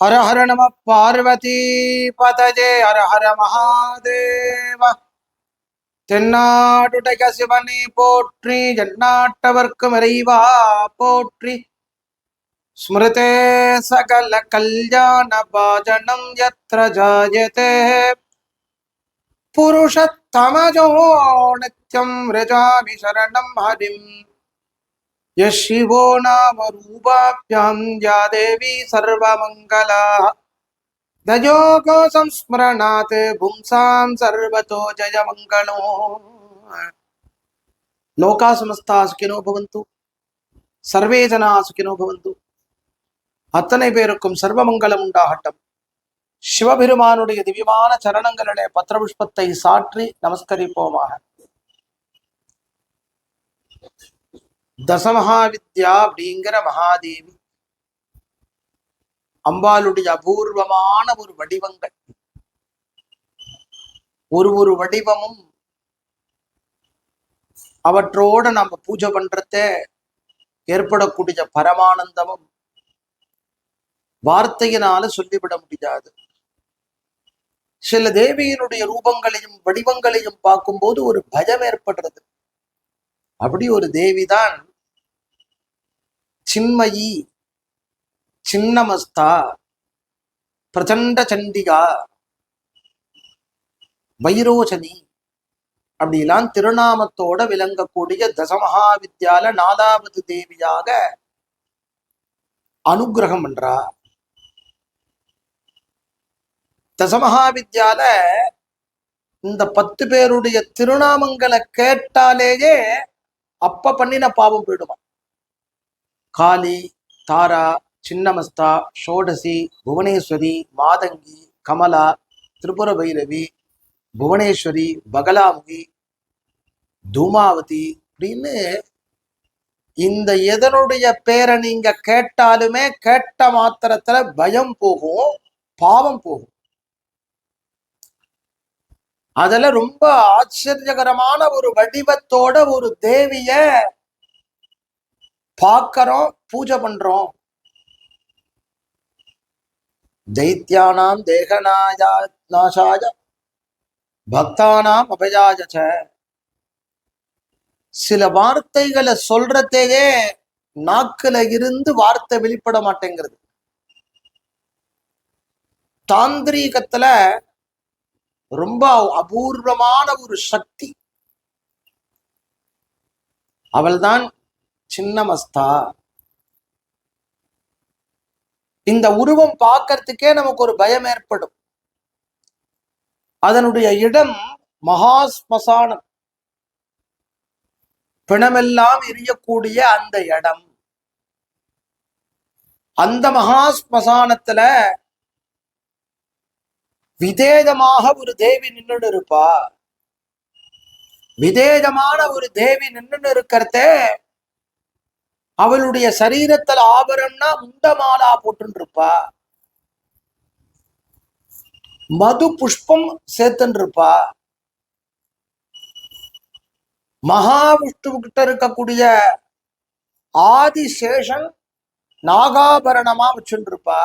ஹர ஹர நம பார்வதி பதஜே ஹர ஹர மகாதேவ தென்னாடுடைய சிவனே போற்றி ஜன்னாட்டவர்க்கும் இறைவா போற்றி ஸ்மிருதே சகல கல்யாண பாஜனம் யத்ர ஜாயதே புருஷத்தமஜோ நித்யம் ரஜாமி சரணம் ஹரிம் यः शिवो नाम रूपाभ्यां या देवी सर्वमङ्गला दयोगो संस्मरणात् पुंसां सर्वतो जयमङ्गलो लोका समस्ता सुखिनो भवन्तु சர்வே ஜனா சுகினோ பவந்து அத்தனை பேருக்கும் சர்வமங்கலம் உண்டாகட்டும் சிவபெருமானுடைய திவ்யமான சரணங்களிலே பத்திரபுஷ்பத்தை சாற்றி நமஸ்கரிப்போமாக தசமகாவித்யா அப்படிங்கிற மகாதேவி. அம்பாளுடைய அபூர்வமான ஒரு வடிவங்கள். ஒரு ஒரு வடிவமும் அவற்றோட நம்ம பூஜை பண்றத ஏற்படக்கூடிய பரமானந்தமும் வார்த்தையினால சொல்லிவிட முடியாது. சில தேவியினுடைய ரூபங்களையும் வடிவங்களையும் பார்க்கும்போது ஒரு பயம் ஏற்படுறது. அப்படி ஒரு தேவிதான் சின்மயி சின்னமஸ்தா பிரச்சண்ட சண்டிகா வைரோச்சனி அப்படிலாம் திருநாமத்தோட விளங்கக்கூடிய தசமகாவித்யால நாலாவது தேவியாக அனுகிரகம் பண்றா. தசமகாவித்யால இந்த பத்து பேருடைய திருநாமங்களை கேட்டாலேயே அப்ப பண்ணின பாவம் போயிடுமா? காளி தாரா சின்னமஸ்தா ஷோடசி புவனேஸ்வரி மாதங்கி கமலா திரிபுர பைரவி புவனேஸ்வரி பகலாமுகி தூமாவதி அப்படின்னு இந்த எதனுடைய பேரை நீங்க கேட்டாலுமே கேட்ட மாத்திரத்துல பயம் போகும் பாவம் போகும். அதுல ரொம்ப ஆச்சரியகரமான ஒரு வடிவத்தோட ஒரு தேவிய பார்க்கறோம் பூஜை பண்றோம். தைத்தியானாம் தேகநாயா நாசாய பக்தானாம் அபயாஜ சில வார்த்தைகளை சொல்றதையே நாக்குல இருந்து வார்த்தை வெளிப்பட மாட்டேங்கிறது. தாந்திரீகத்துல ரொம்ப அபூர்வமான ஒரு சக்தி. அவள்தான் சின்னமஸ்தா. இந்த உருவம் பார்க்கறதுக்கே நமக்கு ஒரு பயம் ஏற்படும். அதனுடைய இடம் மகா ஸ்மசானம் பிணமெல்லாம் எரியக்கூடிய அந்த இடம். அந்த மகா ஸ்மசானத்துல விதேதமாக ஒரு தேவி நின்றுன்னு இருப்பா. விதேதமான ஒரு தேவி நின்றுன்னு இருக்கிறதே அவளுடைய சரீரத்துல ஆபரம்னா முண்டமாலா போட்டுருப்பா மது புஷ்பம் சேர்த்துன்னு இருப்பா மகாவிஷ்ணு கிட்ட இருக்கக்கூடிய ஆதிசேஷன் நாகாபரணமா வச்சுருப்பா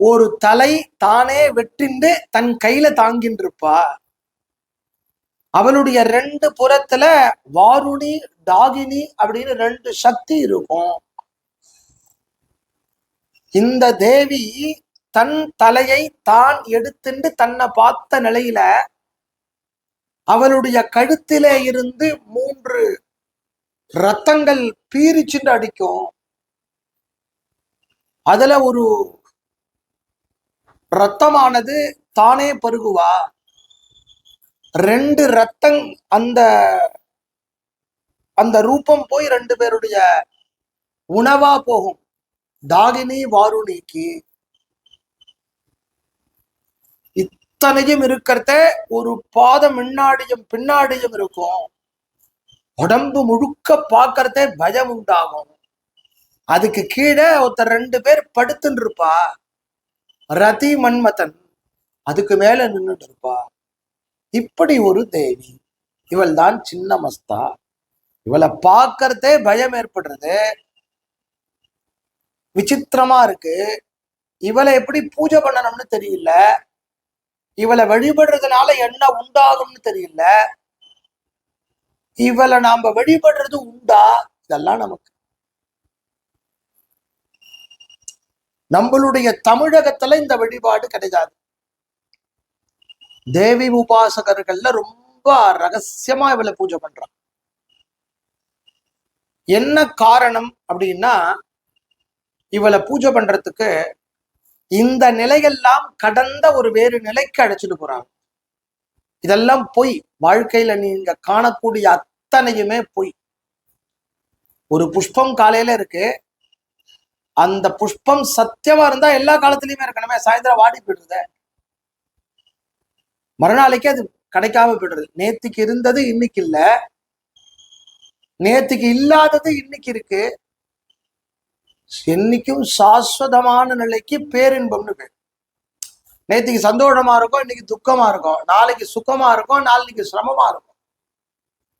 ஒரு தலை தானே வெட்டிண்டு தன் கையில தாங்கின்றிருப்பா. இருப்பா அவளுடைய ரெண்டு புறத்துல வாருணி டாகினி அப்படின்னு ரெண்டு சக்தி இருக்கும். இந்த தேவி தன் தலையை தான் எடுத்துண்டு தன்னை பார்த்த நிலையில அவளுடைய கழுத்திலே இருந்து மூன்று ரத்தங்கள் பீரிச்சுண்டு அடிக்கும். அதுல ஒரு ரத்தமானது தானே பருகுவா? ரெண்டு ரத்தம் அந்த அந்த ரூபம் போய் ரெண்டு பேருடைய உணவா போகும். தாகினி வாருணிக்கு இத்தனையும் இருக்கிறத ஒரு பாதம் முன்னாடியும் பின்னாடியும் இருக்கும். உடம்பு முழுக்க பார்க்கறதே பயம் உண்டாகும். அதுக்கு கீழே ஒருத்தர் ரெண்டு பேர் படுத்துன்னு இருப்பா. ரதி மன்மதன் அதுக்கு மேல நின்றுட்டு இருப்பா. இப்படி ஒரு தேவி இவள் தான் சின்ன மஸ்தா இவளை பார்க்கறதே பயம் ஏற்படுறது. விசித்திரமா இருக்கு. இவளை எப்படி பூஜை பண்ணணும்னு தெரியல. இவளை வழிபடுறதுனால என்ன உண்டாகும்னு தெரியல. இவளை நாம வழிபடுறது உண்டா? இதெல்லாம் நமக்கு. நம்மளுடைய தமிழகத்துல இந்த வழிபாடு கிடையாது. தேவி உபாசகர்கள்ல ரொம்ப ரகசியமா இவளை பூஜை பண்றான். என்ன காரணம் அப்படின்னா இவளை பூஜை பண்றதுக்கு இந்த நிலையெல்லாம் கடந்த ஒரு வேறு நிலைக்கு அழைச்சிட்டு போறாங்க. இதெல்லாம் பொய். வாழ்க்கையில நீங்க காணக்கூடிய அத்தனையுமே பொய். ஒரு புஷ்பம் காலையில இருக்கு. அந்த புஷ்பம் சத்தியமா இருந்தா எல்லா காலத்துலயுமே இருக்கணுமே. சாயந்தரம் வாடி போயிடுறத. மறுநாளைக்கு அது கிடைக்காம போயிடுறது. நேத்துக்கு இருந்தது இன்னைக்கு இல்ல. நேத்துக்கு இல்லாதது இன்னைக்கு இருக்கு. என்னைக்கும் சாஸ்வதமான நிலைக்கு பேரின்பம்னு பேர். நேத்துக்கு சந்தோஷமா இருக்கும் இன்னைக்கு துக்கமா இருக்கும். நாளைக்கு சுக்கமா இருக்கும் நாளைக்கு சிரமமா இருக்கும்.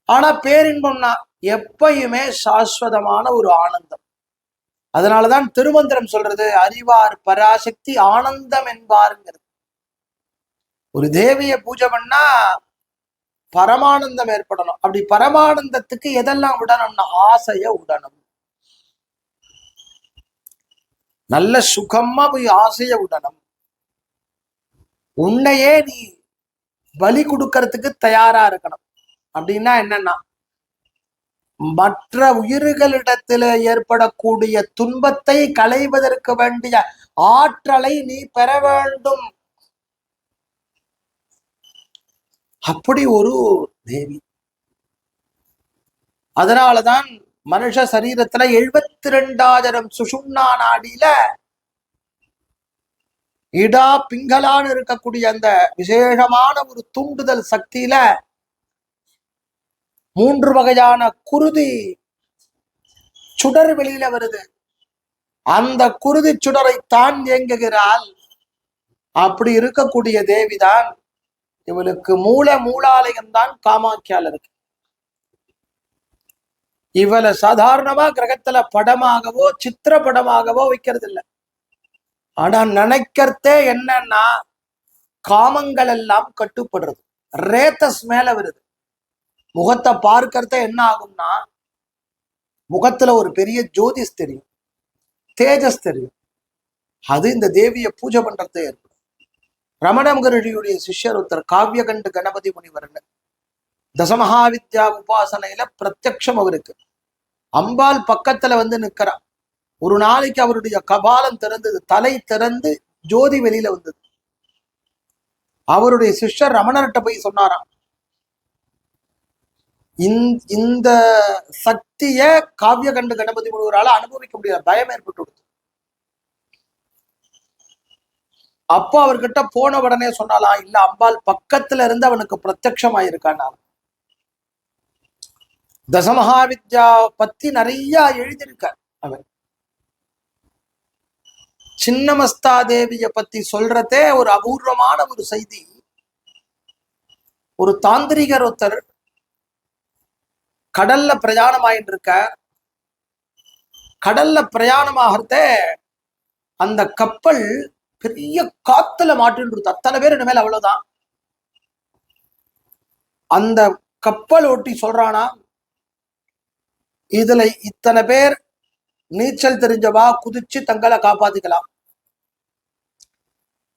ஆனா பேரின்பம்னா எப்பயுமே சாஸ்வதமான ஒரு ஆனந்தம். அதனாலதான் திருமந்திரம் சொல்றது அறிவார் பராசக்தி ஆனந்தம் என்பாருங்கிறது. ஒரு தேவியை பூஜை பண்ணா பரமானந்தம் ஏற்படணும். அப்படி பரமானந்தத்துக்கு எதெல்லாம் விடணும்னா ஆசைய விடணும் நல்ல சுகமா போய் ஆசைய விடணும் உன்னையே நீ பலி கொடுக்கறதுக்கு தயாரா இருக்கணும். அப்படின்னா என்னன்னா மற்ற உயிர்களிடத்துல ஏற்படக்கூடிய துன்பத்தை களைவதற்கு வேண்டிய ஆற்றலை நீ பெற வேண்டும். அப்படி ஒரு தேவி. அதனாலதான் மனுஷ சரீரத்துல எழுபத்தி ரெண்டாயிரம் சுஷும்னா நாடியில இடா பிங்கலான்னு இருக்கக்கூடிய அந்த விசேஷமான ஒரு தூண்டுதல் சக்தியில மூன்று வகையான குருதி சுடர் வெளியில வருது. அந்த குருதி சுடரை தான் இயங்குகிறாள் அப்படி இருக்கக்கூடிய தேவிதான் இவளுக்கு மூல மூலாலயம் தான் காமாக்கியால் இருக்கு இவளை சாதாரணமா கிரகத்துல படமாகவோ சித்திர படமாகவோ வைக்கிறது இல்ல ஆனா நினைக்கிறதே என்னன்னா காமங்கள் எல்லாம் கட்டுப்படுறது. ரேத்தஸ் மேல வருது. முகத்தை பார்க்கறத என்ன ஆகும்னா முகத்துல ஒரு பெரிய ஜோதிஸ் தெரியும். தேஜஸ் தெரியும். அது இந்த தேவியை பூஜை பண்றதே ஏற்படும். ரமண மகரிஷியுடைய சிஷ்யர் ஒருத்தர் காவியகண்டு கணபதி முனிவர்னு. தசமகாவித்யா உபாசனையில பிரத்யக்ஷம் அவருக்கு. அம்பாள் பக்கத்துல வந்து நிற்கிறார் ஒரு நாளைக்கு அவருடைய கபாலம் திறந்தது தலை திறந்து ஜோதி வெளியில வந்தது. அவருடைய சிஷ்யர் ரமணர்கிட்ட போய் சொன்னாராம். இந்த- இந்த சக்திய காவியகண்டு கணபதி முனிவரால அனுபவிக்க முடியாது. பயம் ஏற்பட்டு அப்போ அவர்கிட்ட போன உடனே சொன்னாலாம் இல்ல அம்பாள் பக்கத்துல இருந்து அவனுக்கு பிரத்யக்ஷமாயிருக்கான் தசமகாவித்யா பத்தி நிறைய எழுதியிருக்கார் அவர். சின்னமஸ்தா தேவிய பத்தி சொல்றதே ஒரு அபூர்வமான ஒரு செய்தி. ஒரு தாந்திரிகர் ஒருத்தர் கடல்ல பிரயாணம் ஆயிட்டு இருக்க கடல்ல பிரயாணமாகிறதே அந்த கப்பல் பெரிய காத்துல மாட்டுன்றது அத்தனை பேர் இனிமேல் அவ்வளவுதான். அந்த கப்பல் ஓட்டி சொல்றானா இதுல இத்தனை பேர் நீச்சல் தெரிஞ்சவா குதிச்சு தங்களை காப்பாத்திக்கலாம்.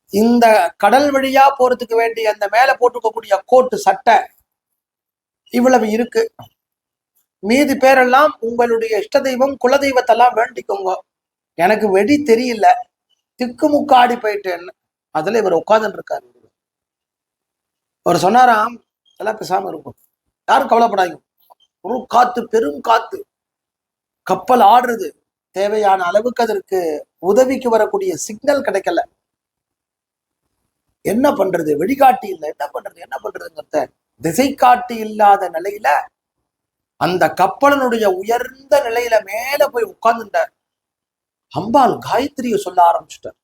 இந்த கடல் வழியா போறதுக்கு வேண்டிய அந்த மேல போட்டுக்கக்கூடிய கோட்டு சட்டை இவ்வளவு இருக்கு. மீதி பேரெல்லாம் உங்களுடைய இஷ்ட தெய்வம் குலதெய்வத்தெல்லாம் வேண்டிக்கோங்க. எனக்கு வெடி தெரியல. திக்குமுக்காடி போயிட்டேன்னு அதுல இவர் உட்கார்ந்துட்டு இருக்காரு அவர் சொன்னாராம் எல்லாம் பேசாம இருக்கும் யாரும் கவலைப்படாதீங்க. ஒரு காத்து பெரும் காத்து. கப்பல் ஆடுறது. தேவையான அளவுக்கு அதற்கு உதவிக்கு வரக்கூடிய சிக்னல் கிடைக்கல. என்ன பண்றது? வழிகாட்டி இல்லை. என்ன பண்றது? என்ன பண்றதுங்கிறத திசை காட்டி இல்லாத நிலையில அந்த கப்பலனுடைய உயர்ந்த நிலையில மேல போய் உட்கார்ந்துட்டார். அம்பாள் காயத்ரிய சொல்ல ஆரம்பிச்சுட்டார்.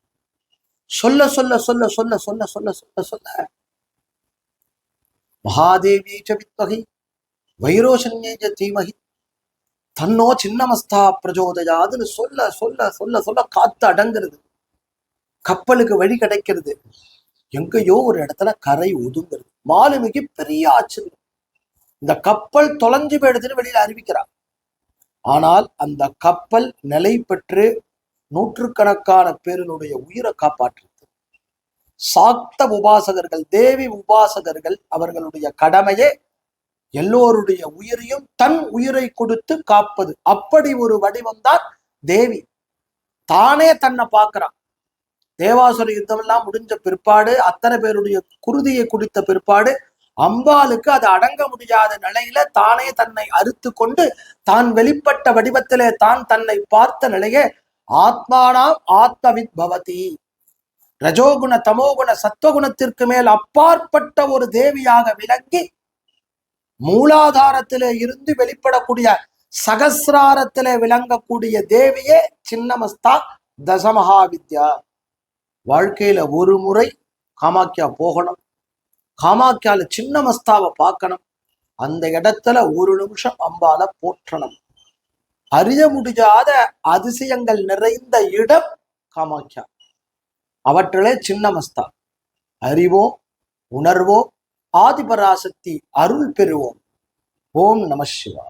சொல்ல சொல்ல சொல்ல சொல்ல சொல்ல சொல்ல சொல்ல சொல்ல. மகாதேவி சவித்வகை வித்வகை தீமகி தன்னோ சின்னமஸ்தா பிரஜோதயாதுன்னு சொல்ல சொல்ல சொல்ல சொல்ல காத்து அடங்குறது. கப்பலுக்கு வழி கிடைக்கிறது. எங்கேயோ ஒரு இடத்துல கரை ஒதுங்குறது. மாலுமிக்கு பெரிய ஆச்சரியம். இந்த கப்பல் தொலைஞ்சு போயிடுதுன்னு வெளியில அறிவிக்கிறார். ஆனால் அந்த கப்பல் நிலை பெற்று நூற்றுக்கணக்கான பேரினுடைய உயிரை காப்பாற்றுது சாக்த உபாசகர்கள் தேவி உபாசகர்கள் அவர்களுடைய கடமையே எல்லோருடைய உயிரையும் தன் உயிரை கொடுத்து காப்பது. அப்படி ஒரு வடிவம்தான் தேவி. தானே தன்னை பார்க்கிறான். தேவாசுர யுத்தம் எல்லாம் முடிஞ்ச பிற்பாடு அத்தனை பேருடைய குருதியை குடித்த பிற்பாடு அம்பாளுக்கு அது அடங்க முடியாத நிலையில தானே தன்னை அறுத்து கொண்டு தான் வெளிப்பட்ட வடிவத்திலே தான் தன்னை பார்த்த நிலையே ஆத்மானாம் ஆத்மவித் பவதி ரஜோகுண தமோகுண சத்வகுணத்திற்கு மேல் அப்பாற்பட்ட ஒரு தேவியாக விளங்கி மூலாதாரத்திலே இருந்து வெளிப்படக்கூடிய சகசிராரத்திலே விளங்கக்கூடிய தேவியே சின்னமஸ்தா தசமகா வித்யா வாழ்க்கையில ஒரு முறை காமாக்கியா போகணும். காமாக்கியால சின்னமஸ்தாவை பார்க்கணும். அந்த இடத்துல ஒரு நிமிஷம் அம்பால போற்றணும். அறிய முடியாத அதிசயங்கள் நிறைந்த இடம் காமாக்கியா அவற்றிலே சின்னமஸ்தா. அறிவோம் உணர்வோம் ஆதிபராசக்தி அருள் பெறுவோம். ஓம் நம சிவா